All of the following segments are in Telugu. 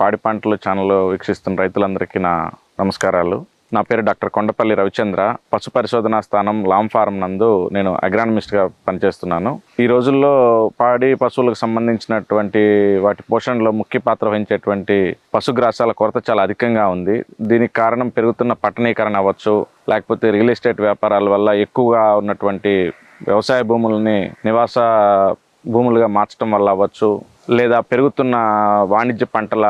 పాడి పంటలు ఛానల్ వీక్షిస్తున్న రైతులందరికీ నా నమస్కారాలు. నా పేరు డాక్టర్ కొండపల్లి రవిచంద్ర. పశు పరిశోధనా స్థానం లామ్ ఫారం నందు నేను అగ్రానమిస్ట్గా పనిచేస్తున్నాను. ఈ రోజుల్లో పాడి పశువులకు సంబంధించినటువంటి వాటి పోషణలో ముఖ్య పాత్ర వహించేటువంటి పశుగ్రాసాల కొరత చాలా అధికంగా ఉంది. దీనికి కారణం పెరుగుతున్న పట్టణీకరణ అవ్వచ్చు లేకపోతే రియల్ ఎస్టేట్ వ్యాపారాల వల్ల ఎక్కువగా ఉన్నటువంటి వ్యవసాయ భూములని నివాస భూములుగా మార్చడం వల్ల అవ్వచ్చు లేదా పెరుగుతున్న వాణిజ్య పంటల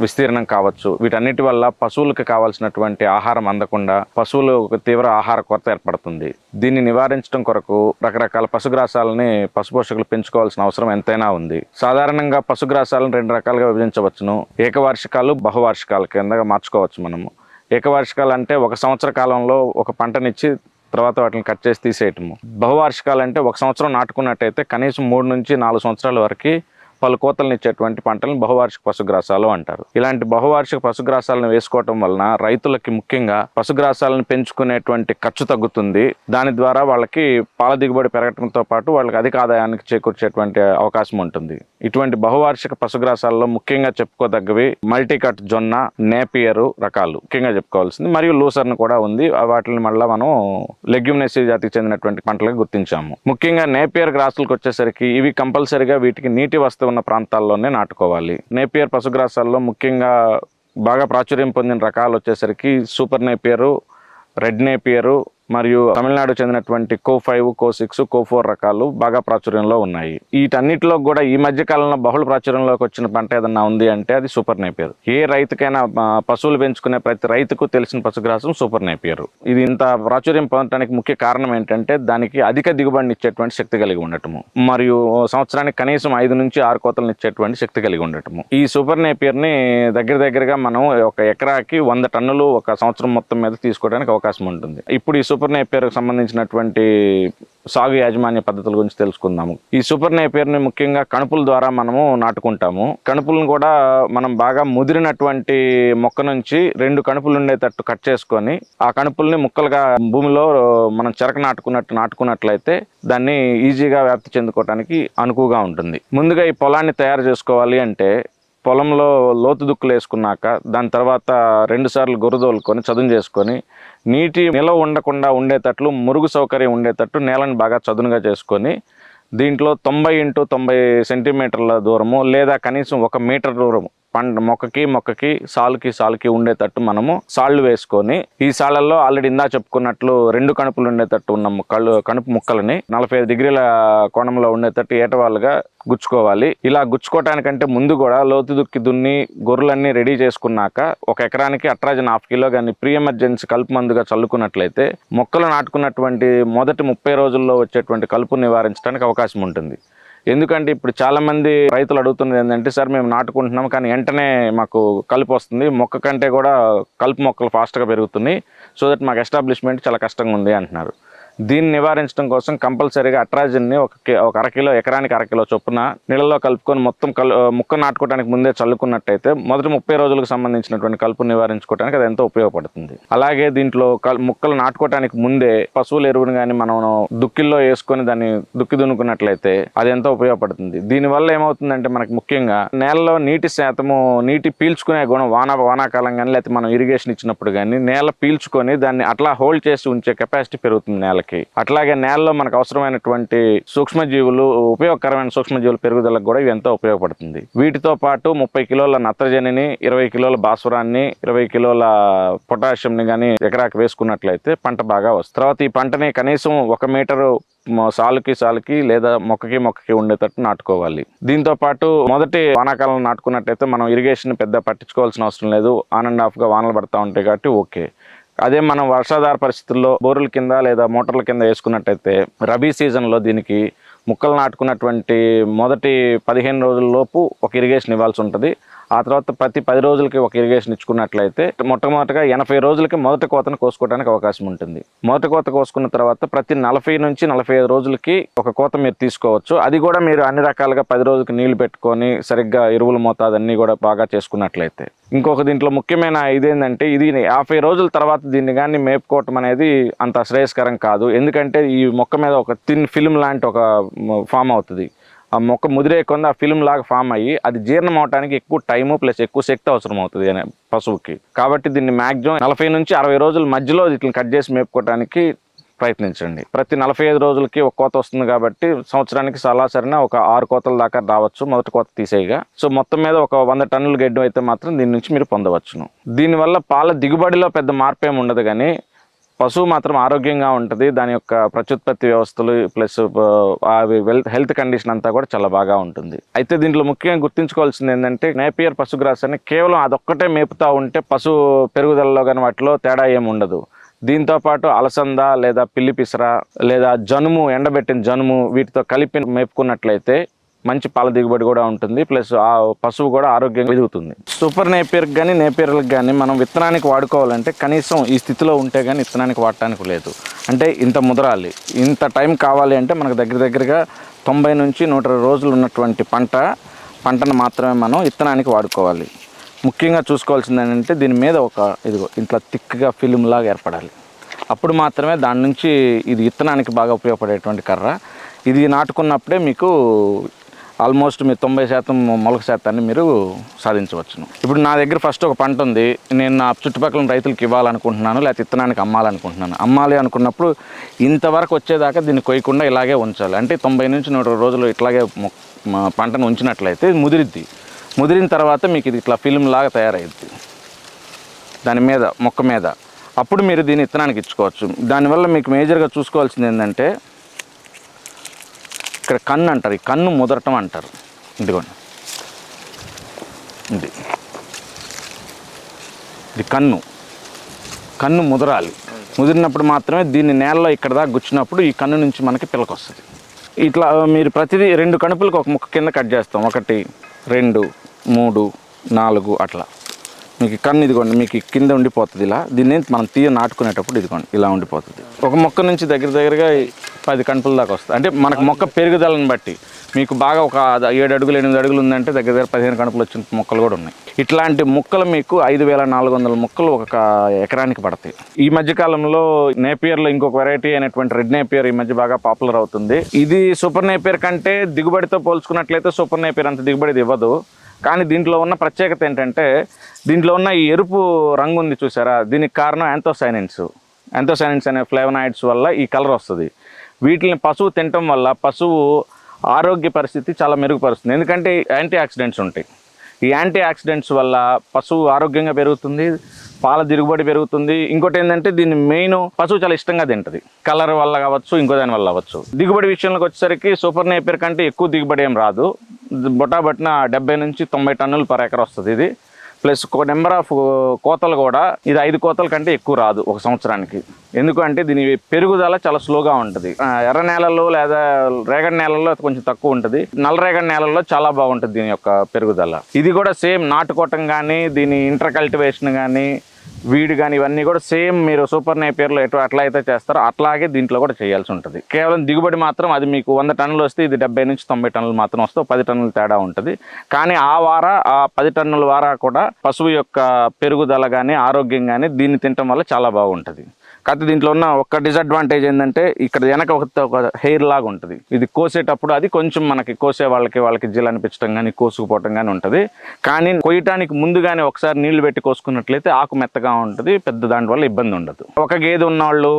విస్తీర్ణం కావచ్చు వీటన్నిటి వల్ల పశువులకు కావాల్సినటువంటి ఆహారం అందకుండా పశువులు ఒక తీవ్ర ఆహార కొరత ఏర్పడుతుంది. దీన్ని నివారించడం కొరకు రకరకాల పశుగ్రాసాలని పశుపోషకులు పెంచుకోవాల్సిన అవసరం ఎంతైనా ఉంది. సాధారణంగా పశుగ్రాసాలను రెండు రకాలుగా విభజించవచ్చును. ఏకవార్షికాలు బహువార్షికాల కింద మార్చుకోవచ్చు మనము. ఏకవార్షికాలు అంటే ఒక సంవత్సర కాలంలో ఒక పంటనిచ్చి తర్వాత వాటిని కట్ చేసి తీసేయటము. బహువార్షికాలు అంటే ఒక సంవత్సరం నాటుకున్నట్టయితే కనీసం మూడు నుంచి నాలుగు సంవత్సరాల వరకు పలు కోతలను ఇచ్చేటువంటి పంటలను బహువార్షిక పశుగ్రాసాలు అంటారు. ఇలాంటి బహువార్షిక పశుగ్రాసాలను వేసుకోవటం వలన రైతులకి ముఖ్యంగా పశుగ్రాసాలను పెంచుకునేటువంటి ఖర్చు తగ్గుతుంది. దాని ద్వారా వాళ్ళకి పాల దిగుబడి పెరగడంతో పాటు వాళ్ళకి అధిక ఆదాయానికి చేకూర్చేటువంటి అవకాశం ఉంటుంది. ఇటువంటి బహువార్షిక పశుగ్రాసాల్లో ముఖ్యంగా చెప్పుకోదగ్గవి మల్టీకట్ జొన్న నేపియరు రకాలు ముఖ్యంగా చెప్పుకోవాల్సింది. మరియు లూసర్న్ కూడా ఉంది. వాటిని మళ్ళీ మనం లెగ్యూమినేసి జాతికి చెందినటువంటి పంటలకు గుర్తించాము. ముఖ్యంగా నేపియర్ గ్రాసులకు వచ్చేసరికి ఇవి కంపల్సరిగా వీటికి నీటి వస్తువు ఉన్న ప్రాంతాల్లోనే నాటుకోవాలి. నేపియర్ పశుగ్రాసాల్లో ముఖ్యంగా బాగా ప్రాచుర్యం పొందిన రకాలు వచ్చేసరికి సూపర్ నేపియరు రెడ్ నేపియరు మరియు తమిళనాడు చెందినటువంటి co five co six co four రకాలు బాగా ప్రాచుర్యంలో ఉన్నాయి. వీటన్నిటిలో కూడా ఈ మధ్య కాలంలో బహుళ ప్రాచుర్యంలోకి వచ్చిన పంట ఏదన్నా ఉంది అంటే అది సూపర్ నేపియర్. ఏ రైతుకైనా పశువులు పెంచుకునే ప్రతి రైతుకు తెలిసిన పశుగ్రాసం సూపర్ నేపియర్. ఇది ఇంత ప్రాచుర్యం పొందడానికి ముఖ్య కారణం ఏంటంటే దానికి అధిక దిగుబడిని ఇచ్చేటువంటి శక్తి కలిగి ఉండటము. మరియు సంవత్సరానికి కనీసం ఐదు నుంచి ఆరు కోతలను ఇచ్చేటువంటి శక్తి కలిగి ఉండటము. ఈ సూపర్ నేపియర్ని దగ్గర దగ్గరగా మనం ఒక ఎకరాకి వంద టన్నులు ఒక సంవత్సరం మొత్తం మీద తీసుకోవడానికి అవకాశం ఉంటుంది. ఇప్పుడు ఈ సూపర్ నేపియర్కి సంబంధించినటువంటి సాగు యాజమాన్య పద్ధతుల గురించి తెలుసుకుందాము. ఈ సూపర్ నేపియర్ని ముఖ్యంగా కణుపుల ద్వారా మనము నాటుకుంటాము. కణుపులను కూడా మనం బాగా ముదిరినటువంటి మొక్క నుంచి రెండు కణుపులు ఉండేటట్టు కట్ చేసుకొని ఆ కణుపుల్ని ముక్కలుగా భూమిలో మనం చెరక నాటుకున్నట్టు నాటుకున్నట్లయితే దాన్ని ఈజీగా వ్యాప్తి చెందుకోవడానికి అనుకువగా ఉంటుంది. ముందుగా ఈ పొలాన్ని తయారు చేసుకోవాలి అంటే పొలంలో లోతు దుక్కులు వేసుకున్నాక దాని తర్వాత రెండుసార్లు గురదోలుకొని చదును చేసుకొని నీటి నిలవ ఉండకుండా ఉండేటట్లు మురుగు సౌకర్యం ఉండేటట్టు నేలను బాగా చదునుగా చేసుకొని దీంట్లో తొంభై ఇంటూ తొంభై సెంటీమీటర్ల దూరము లేదా కనీసం ఒక మీటర్ దూరము పంట మొక్కకి మొక్కకి సాలుకి సాలుకి ఉండేటట్టు మనము సాళ్ళు వేసుకొని ఈ సాళ్ళల్లో ఆల్రెడీ ఇందా చెప్పుకున్నట్లు రెండు కణుపులు ఉండేటట్టు ఉన్న ముక్కలు కణుపు ముక్కలని నలభై ఐదు డిగ్రీల కోణంలో ఉండేటట్టు ఏటవాళ్ళుగా గుచ్చుకోవాలి. ఇలా గుచ్చుకోవటానికంటే ముందు కూడా లోతు దుక్కి దున్ని గొర్రెలన్నీ రెడీ చేసుకున్నాక ఒక ఎకరానికి అట్రాజన్ హాఫ్ కిలో కానీ ప్రీ ఎమర్జెన్సీ కలుపు మందుగా చల్లుకున్నట్లయితే మొక్కలు నాటుకున్నటువంటి మొదటి ముప్పై రోజుల్లో వచ్చేటువంటి కలుపు నివారించడానికి అవకాశం ఉంటుంది. ఎందుకంటే ఇప్పుడు చాలా మంది రైతులు అడుగుతున్నది ఏంటంటే సార్ మేము నాటుకుంటున్నాం కానీ వెంటనే మాకు కలుపు వస్తుంది. మొక్క కంటే కూడా కలుపు మొక్కలు ఫాస్ట్గా పెరుగుతున్నాయి. సో దట్ మాకు ఎస్టాబ్లిష్మెంట్ చాలా కష్టంగా ఉంది అంటున్నారు. దీన్ని నివారించడం కోసం కంపల్సరీగా అట్రాజిన్ని ఒక ఒక అరకిలో ఎకరానికి అరకిలో చొప్పున నీళ్ళలో కలుపుకొని మొత్తం కల్ ముక్క నాటుకోవడానికి ముందే చల్లుకున్నట్టయితే మొదటి ముప్పై రోజులకు సంబంధించినటువంటి కలుపు నివారించుకోవడానికి అది ఎంతో ఉపయోగపడుతుంది. అలాగే దీంట్లో కల్ ముక్కలు నాటుకోవడానికి ముందే పశువుల ఎరువును కానీ మనం దుక్కిల్లో వేసుకొని దాన్ని దుక్కి దున్నుకున్నట్లయితే అది ఎంతో ఉపయోగపడుతుంది. దీనివల్ల ఏమవుతుందంటే మనకి ముఖ్యంగా నేలలో నీటి శాతము నీటి పీల్చుకునే గుణం వాన వానాకాలం కానీ లేకపోతే మనం ఇరిగేషన్ ఇచ్చినప్పుడు కానీ నేల పీల్చుకొని దాన్ని అట్లా హోల్డ్ చేసి ఉంచే కెపాసిటీ పెరుగుతుంది నేల నేలకి అట్లాగే నేలలో మనకు అవసరమైనటువంటి సూక్ష్మజీవులు ఉపయోగకరమైన సూక్ష్మజీవుల పెరుగుదలకు కూడా ఇవి ఎంతో ఉపయోగపడుతుంది. వీటితో పాటు ముప్పై కిలోల నత్రజనిని ఇరవై కిలోల భాస్వరాన్ని ఇరవై కిలోల పొటాషియంని కానీ ఎకరాకి వేసుకున్నట్లయితే పంట బాగా వస్తుంది. తర్వాత ఈ పంటని కనీసం ఒక మీటరు సాలుకి సాలుకి లేదా మొక్కకి మొక్కకి ఉండేటట్టు నాటుకోవాలి. దీంతో పాటు మొదటి వానాకాలం నాటుకున్నట్టయితే మనం ఇరిగేషన్ పెద్ద పట్టించుకోవాల్సిన అవసరం లేదు. ఆన్ అండ్ ఆఫ్గా వానలు పడతా ఉంటాయి కాబట్టి ఓకే. అదే మనం వర్షాధార పరిస్థితుల్లో బోర్ల కింద లేదా మోటార్ల కింద వేసుకున్నట్టయితే రబీ సీజన్లో దీనికి ముక్కలు నాటుకున్నటువంటి మొదటి పదిహేను రోజుల్లోపు ఒక ఇరిగేషన్ ఇవ్వాల్సి ఉంటుంది. ఆ తర్వాత ప్రతి పది రోజులకి ఒక ఇరిగేషన్ ఇచ్చుకున్నట్లయితే మొట్టమొదటిగా ఎనభై రోజులకి మొదటి కోతను కోసుకోవడానికి అవకాశం ఉంటుంది. మొదటి కోత కోసుకున్న తర్వాత ప్రతి నలభై నుంచి నలభై ఐదు రోజులకి ఒక కోత మీరు తీసుకోవచ్చు. అది కూడా మీరు అన్ని రకాలుగా పది రోజులకి నీళ్ళు పెట్టుకొని సరిగ్గా ఎరువుల మోతాదు కూడా బాగా చేసుకున్నట్లయితే. ఇంకొక దీంట్లో ముఖ్యమైన ఇదేంటంటే ఇది యాభై రోజుల తర్వాత దీన్ని కానీ మేపుకోవటం అనేది అంత శ్రేయస్కరం కాదు. ఎందుకంటే ఈ మొక్క మీద ఒక థిన్ ఫిల్మ్ లాంటి ఒక ఫామ్ అవుతుంది. ఆ మొక్క ముదిరే కొంది ఆ ఫిల్మ్ లాగా ఫామ్ అయ్యి అది జీర్ణం అవడానికి ఎక్కువ టైము ప్లస్ ఎక్కువ శక్తి అవసరం అవుతుంది అనే పశువుకి. కాబట్టి దీన్ని మ్యాక్సిమం నలభై నుంచి అరవై రోజుల మధ్యలో వీటిని కట్ చేసి మేపుకోవడానికి ప్రయత్నించండి. ప్రతి నలభై ఐదు రోజులకి ఒక కోత వస్తుంది కాబట్టి సంవత్సరానికి సరాసరిన ఒక ఆరు కోతల దాకా రావచ్చు. మొదటి కోత తీసేయగా. సో మొత్తం మీద ఒక వంద టన్నుల గడ్డి అయితే మాత్రం దీని నుంచి మీరు పొందవచ్చును. దీనివల్ల పాల దిగుబడిలో పెద్ద మార్పు ఏమి ఉండదు కానీ పశువు మాత్రం ఆరోగ్యంగా ఉంటుంది. దాని యొక్క ప్రత్యుత్పత్తి వ్యవస్థలు ప్లస్ అవి వెల్త్ హెల్త్ కండిషన్ అంతా కూడా చాలా బాగా ఉంటుంది. అయితే దీంట్లో ముఖ్యంగా గుర్తుంచుకోవాల్సింది ఏంటంటే నేపియర్ పశుగ్రాస్ అని కేవలం అదొక్కటే మేపుతా ఉంటే పశువు పెరుగుదలలో కానీ వాటిలో తేడా ఏమి ఉండదు. దీంతో పాటు అలసంద లేదా పిల్లి పిసర లేదా జనుము ఎండబెట్టిన జనుము వీటితో కలిపి మేపుకున్నట్లయితే మంచి పాల దిగుబడి కూడా ఉంటుంది. ప్లస్ ఆ పశువు కూడా ఆరోగ్యంగా ఎదుగుతుంది సూపర్ నేపియర్కి కానీ నేపియర్లకు కానీ మనం విత్తనానికి వాడుకోవాలంటే కనీసం ఈ స్థితిలో ఉంటే కానీ విత్తనానికి వాడటానికి లేదు. అంటే ఇంత ముదరాలి. ఇంత టైం కావాలి అంటే మనకు దగ్గర దగ్గరగా తొంభై నుంచి నూట రోజులు ఉన్నటువంటి పంట పంటను మాత్రమే మనం విత్తనానికి వాడుకోవాలి. ముఖ్యంగా చూసుకోవాల్సింది ఏంటంటే దీని మీద ఒక ఇదిగో ఇంట్లో థిక్గా ఫిలిం లాగా ఏర్పడాలి. అప్పుడు మాత్రమే దాని నుంచి ఇది విత్తనానికి బాగా ఉపయోగపడేటువంటి కర్ర. ఇది నాటుకున్నప్పుడే మీకు ఆల్మోస్ట్ మీరు తొంభై శాతం మొలక శాతాన్ని మీరు సాధించవచ్చును. ఇప్పుడు నా దగ్గర ఫస్ట్ ఒక పంట ఉంది. నేను నా చుట్టుపక్కల రైతులకు ఇవ్వాలనుకుంటున్నాను లేకపోతే ఇత్తనానికి అమ్మాలనుకుంటున్నాను. అమ్మాలి అనుకున్నప్పుడు ఇంతవరకు వచ్చేదాకా దీన్ని కొయ్యకుండా ఇలాగే ఉంచాలి. అంటే తొంభై నుంచి నూట రోజులు ఇట్లాగే మా పంటను ఉంచినట్లయితే ముదిరిద్ది. ముదిరిన తర్వాత మీకు ఇది ఇట్లా ఫిల్మ్ లాగా తయారైద్ది. దాని మీద మొక్క మీద. అప్పుడు మీరు దీన్ని ఇత్తనానికి ఇచ్చుకోవచ్చు. దానివల్ల మీకు మేజర్గా చూసుకోవాల్సింది ఏంటంటే ఇక్కడ కన్ను అంటారు. ఈ కన్ను ముదరటం అంటారు. ఇదిగోండి. ఇది. ఇది కన్ను. కన్ను ముదరాలి. ముదిరినప్పుడు మాత్రమే దీన్ని నేలలో ఇక్కడ దాకా గుచ్చినప్పుడు ఈ కన్ను నుంచి మనకి పిల్లకొస్తుంది ఇట్లా మీరు ప్రతిదీ రెండు కణుపులకు ఒక ముక్క కింద కట్ చేస్తాం. ఒకటి రెండు మూడు నాలుగు అట్లా. మీకు కన్ను ఇదిగోండి మీకు కింద ఉండిపోతుంది ఇలా. దీన్ని మనం తీయ నాటుకునేటప్పుడు ఇదిగోండి ఇలా ఉండిపోతుంది. ఒక మొక్క నుంచి దగ్గర దగ్గరగా పది కణుపుల దాకా వస్తుంది. అంటే మనకు మొక్క పెరుగుదలను బట్టి మీకు బాగా ఒక ఏడు అడుగులు ఎనిమిది అడుగులు ఉందంటే దగ్గర దగ్గర పదిహేను కణుపులు వచ్చిన మొక్కలు కూడా ఉన్నాయి. ఇట్లాంటి మొక్కలు మీకు ఐదు వేల నాలుగు వందల మొక్కలు ఒక ఎకరానికి పడతాయి. ఈ మధ్య కాలంలో నేపియర్లో ఇంకొక వెరైటీ అయినటువంటి రెడ్ నేపియర్ ఈ మధ్య బాగా పాపులర్ అవుతుంది. ఇది సూపర్ నేపియర్ కంటే దిగుబడితో పోల్చుకున్నట్లయితే సూపర్ నేపియర్ అంత దిగుబడి ఇవ్వదు. కానీ దీంట్లో ఉన్న ప్రత్యేకత ఏంటంటే దీంట్లో ఉన్న ఈ ఎరుపు రంగు ఉంది చూసారా? దీనికి కారణం యాంథోసైనిన్స్ యాంథోసైనిన్స్ అనే ఫ్లేవనాయిడ్స్ వల్ల ఈ కలర్ వస్తుంది. వీటిని పశువు తినటం వల్ల పశువు ఆరోగ్య పరిస్థితి చాలా మెరుగుపరుస్తుంది. ఎందుకంటే యాంటీ ఆక్సిడెంట్స్ ఉంటాయి. ఈ యాంటీ ఆక్సిడెంట్స్ వల్ల పశువు ఆరోగ్యంగా పెరుగుతుంది పాల దిగుబడి పెరుగుతుంది. ఇంకోటి ఏంటంటే దీన్ని మెయిన్ పశువు చాలా ఇష్టంగా తింటది. కలర్ వల్ల కావచ్చు ఇంకో దాని వల్ల కావచ్చు. దిగుబడి విషయంలోకి వచ్చేసరికి సూపర్ నేపర్ కంటే ఎక్కువ దిగుబడి ఏం రాదు. బొటాబట్న డెబ్బై నుంచి తొంభై టన్నులు పర్ ఎకర్ వస్తుంది ఇది. ప్లస్ నెంబర్ ఆఫ్ కోతలు కూడా ఇది ఐదు కోతల కంటే ఎక్కువ రాదు ఒక సంవత్సరానికి. ఎందుకంటే దీని పెరుగుదల చాలా స్లోగా ఉంటుంది. ఎర్ర నేలల్లో లేదా రేగడి నేలల్లో కొంచెం తక్కువ ఉంటుంది. నల్ల రేగడి నేలల్లో చాలా బాగుంటుంది దీని యొక్క పెరుగుదల. ఇది కూడా సేమ్ నాటుకోవటం కానీ దీని ఇంటర్ కల్టివేషన్ కానీ వీడు కానీ ఇవన్నీ కూడా సేమ్ మీరు సూపర్ నేపియర్లో ఎటు అట్లా అయితే చేస్తారో అట్లాగే దీంట్లో కూడా చేయాల్సి ఉంటుంది. కేవలం దిగుబడి మాత్రం అది మీకు వంద టన్నులు వస్తే ఇది డెబ్బై నుంచి తొంభై టన్నులు మాత్రం వస్తే పది టన్నుల తేడా ఉంటుంది. కానీ ఆ వార ఆ పది టన్నుల వార కూడా పశువు యొక్క పెరుగుదల కానీ ఆరోగ్యం కానీ దీన్ని తినటం వల్ల చాలా బాగుంటుంది. కాకపోతే దీంట్లో ఉన్న ఒక డిసడ్వాంటేజ్ ఏంటంటే ఇక్కడ వెనక ఒక హెయిర్ లాగా ఉంటుంది. ఇది కోసేటప్పుడు అది కొంచెం మనకి కోసే వాళ్ళకి వాళ్ళకి జిల్ అనిపించడం కానీ కోసుకుపోవటం కానీ ఉంటుంది. కానీ కొయ్యటానికి ముందుగానే ఒకసారి నీళ్ళు పెట్టి కోసుకున్నట్లయితే ఆకు మెత్తగా ఉంటుంది పెద్ద దాని వల్ల ఇబ్బంది ఉండదు. ఒక గేదె ఉన్నవాళ్ళు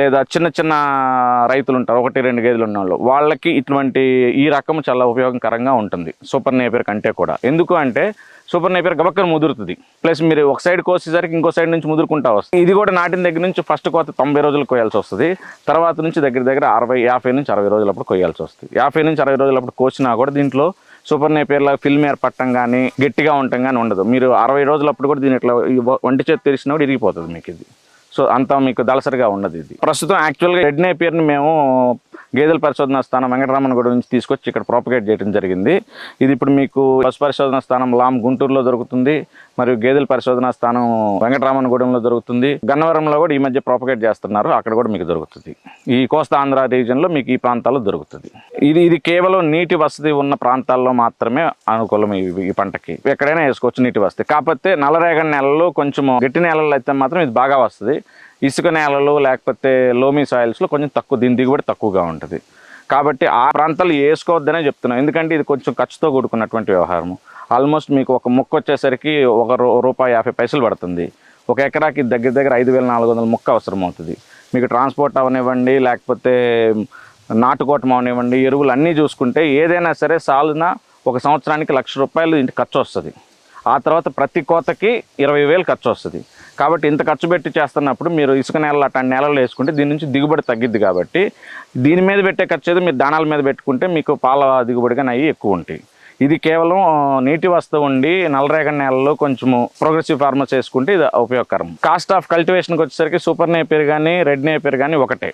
లేదా చిన్న చిన్న రైతులు ఉంటారు ఒకటి రెండు గేదెలు ఉన్నవాళ్ళు. వాళ్ళకి ఇటువంటి ఈ రకం చాలా ఉపయోగకరంగా ఉంటుంది సూపర్ నేపర్ కంటే కూడా. ఎందుకు అంటే సూపర్ నేపర్ గబక్కన ముదురుతుంది. ప్లస్ మీరు ఒక సైడ్ కోసేసరికి ఇంకో సైడ్ నుంచి ముదురుకుంటా వస్తుంది. ఇది కూడా నాటిన దగ్గర నుంచి ఫస్ట్ కోత తొంభై రోజులు కోయాల్సి వస్తుంది. తర్వాత నుంచి దగ్గర దగ్గర అరవై యాభై నుంచి అరవై రోజులప్పుడు కొయ్యాల్సి వస్తుంది. యాభై నుంచి అరవై రోజులప్పుడు కోసినా కూడా దీంట్లో సూపర్ నేపియర్లా ఫిల్మ్ ఏర్పడటం కానీ గట్టిగా ఉండటం కానీ ఉండదు. మీరు అరవై రోజులప్పుడు కూడా దీని ఇట్లా వంటి చేతి తెరిచినా కూడా ఇరిగిపోతుంది మీకు ఇది. సో అంతా మీకు దళసరిగా ఉండదు ఇది. ప్రస్తుతం యాక్చువల్గా రెడ్ నేపియర్ని మేము గేదెల పరిశోధన స్థానం వెంకటరామన్గూడ నుంచి తీసుకొచ్చి ఇక్కడ ప్రాపగేట్ చేయడం జరిగింది. ఇది ఇప్పుడు మీకు పశు పరిశోధన స్థానం లామ్ గుంటూరులో దొరుకుతుంది మరియు గేదెల పరిశోధన స్థానం వెంకటరామన్ గూడెంలో దొరుకుతుంది. గన్నవరంలో కూడా ఈ మధ్య ప్రాపగేట్ చేస్తున్నారు అక్కడ కూడా మీకు దొరుకుతుంది. ఈ కోస్తా ఆంధ్ర రీజియన్లో మీకు ఈ ప్రాంతాల్లో దొరుకుతుంది. ఇది ఇది కేవలం నీటి వసతి ఉన్న ప్రాంతాల్లో మాత్రమే అనుకూలం ఈ ఈ పంటకి. ఎక్కడైనా వేసుకోవచ్చు నీటి వసతి. కాకపోతే నల్లరేగడి నెలలో కొంచెం గట్టి నేలల్లో అయితే మాత్రం ఇది బాగా వస్తుంది. ఇసుక నేలలు లేకపోతే లోమీ సాయిల్స్లో కొంచెం తక్కువ దీని దిగుబడి తక్కువగా ఉంటుంది. కాబట్టి ఆ ప్రాంతాలు వేసుకోవద్దనే చెప్తున్నాను ఎందుకంటే ఇది కొంచెం ఖర్చుతో కూడుకున్నటువంటి వ్యవహారం ఆల్మోస్ట్ మీకు ఒక మొక్క వచ్చేసరికి ఒక రూ- రూపాయి యాభై పైసలు పడుతుంది. ఒక ఎకరాకి దగ్గర దగ్గర ఐదు వేల నాలుగు వందల మొక్క అవసరం అవుతుంది. మీకు ట్రాన్స్పోర్ట్ అవనివ్వండి లేకపోతే నాటుకోటం అవనివ్వండి ఎరువులు అన్నీ చూసుకుంటే ఏదైనా సరే సాలున ఒక సంవత్సరానికి లక్ష రూపాయలు ఇంటి ఖర్చు వస్తుంది. ఆ తర్వాత ప్రతి కోతకి ఇరవై వేలు ఖర్చు వస్తుంది. కాబట్టి ఇంత ఖర్చు పెట్టి చేస్తున్నప్పుడు మీరు ఇసుక నేలలు అట్లాంటి నేలలు వేసుకుంటే దీని నుంచి దిగుబడి తగ్గిద్ది కాబట్టి దీని మీద పెట్టే ఖర్చు ఏదో మీరు దానాల మీద పెట్టుకుంటే మీకు పాల దిగుబడిగా అవి ఎక్కువ ఉంటాయి. ఇది కేవలం నీటి వస్తువు ఉండి నల్లరేగడి నేలలో కొంచెము ప్రోగ్రెసివ్ ఫార్మర్స్ వేసుకుంటే ఇది ఉపయోగకరం. కాస్ట్ ఆఫ్ కల్టివేషన్కి వచ్చేసరికి సూపర్ నేపేర్ కానీ రెడ్ నేపేర్ కానీ ఒకటే.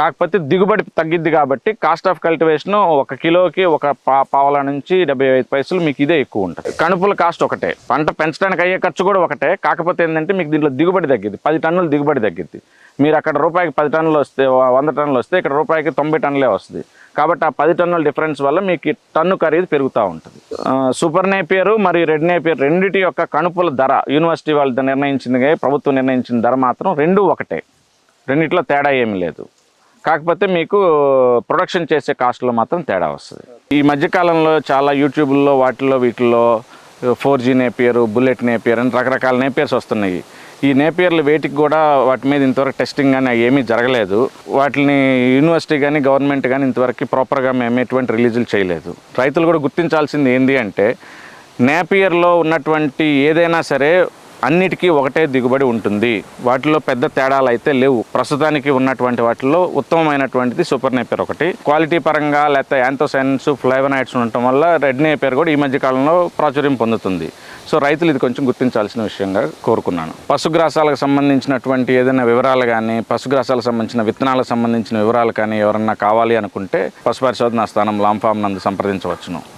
కాకపోతే దిగుబడి తగ్గిద్ది కాబట్టి కాస్ట్ ఆఫ్ కల్టివేషన్ ఒక కిలోకి ఒక పా పావల నుంచి డెబ్బై ఐదు పైసలు మీకు ఇదే ఎక్కువ ఉంటుంది. కణుపుల కాస్ట్ ఒకటే. పంట పెంచడానికి అయ్యే ఖర్చు కూడా ఒకటే. కాకపోతే ఏంటంటే మీకు దీంట్లో దిగుబడి తగ్గిద్ది. పది టన్నులు దిగుబడి తగ్గిద్ది. మీరు అక్కడ రూపాయికి పది టన్నులు వస్తే వంద టన్నులు వస్తే ఇక్కడ రూపాయికి తొంభై టన్నులే వస్తుంది. కాబట్టి ఆ పది టన్నుల డిఫరెన్స్ వల్ల మీకు టన్ను ఖరీదు పెరుగుతూ ఉంటుంది. సూపర్ నేపియర్ మరియు రెడ్ నేపియర్ రెండిటి యొక్క కణుపుల ధర. యూనివర్సిటీ వాళ్ళు నిర్ణయించింది. ప్రభుత్వం నిర్ణయించిన ధర మాత్రం రెండు ఒకటే. రెండిట్లో తేడా ఏమీ లేదు. కాకపోతే మీకు ప్రొడక్షన్ చేసే కాస్ట్లో మాత్రం తేడా వస్తుంది. ఈ మధ్యకాలంలో చాలా యూట్యూబ్లో వాటిల్లో వీటిల్లో four G napier bullet napier అని రకరకాల నేపియర్స్ వస్తున్నాయి. ఈ నేపియర్లు వేటికి కూడా వాటి మీద ఇంతవరకు టెస్టింగ్ కానీ అవి ఏమీ జరగలేదు. వాటిని యూనివర్సిటీ కానీ గవర్నమెంట్ కానీ ఇంతవరకు ప్రాపర్గా మేము ఎటువంటి రిలీజులు చేయలేదు. రైతులు కూడా గుర్తించాల్సింది ఏంటి అంటే నేపియర్లో ఉన్నటువంటి ఏదైనా సరే అన్నిటికీ ఒకటే దిగుబడి ఉంటుంది. వాటిలో పెద్ద తేడాలు అయితే లేవు. ప్రస్తుతానికి ఉన్నటువంటి వాటిలో ఉత్తమమైనటువంటిది సూపర్ నేపియర్ ఒకటి. క్వాలిటీ పరంగా లేకపోతే యాంతోసైన్స్ ఫ్లైవనాయిడ్స్ ఉండటం వల్ల రెడ్ నేపియర్ కూడా ఈ మధ్య కాలంలో ప్రాచుర్యం పొందుతుంది. సో రైతులు ఇది కొంచెం గుర్తించాల్సిన విషయంగా కోరుకున్నాను. పశుగ్రాసాలకు సంబంధించినటువంటి ఏదైనా వివరాలు కానీ పశుగ్రాసాలకు సంబంధించిన విత్తనాలకు సంబంధించిన వివరాలు కానీ ఎవరన్నా కావాలి అనుకుంటే పశు పరిశోధన స్థానం లాంఫామ్ నందు సంప్రదించవచ్చును.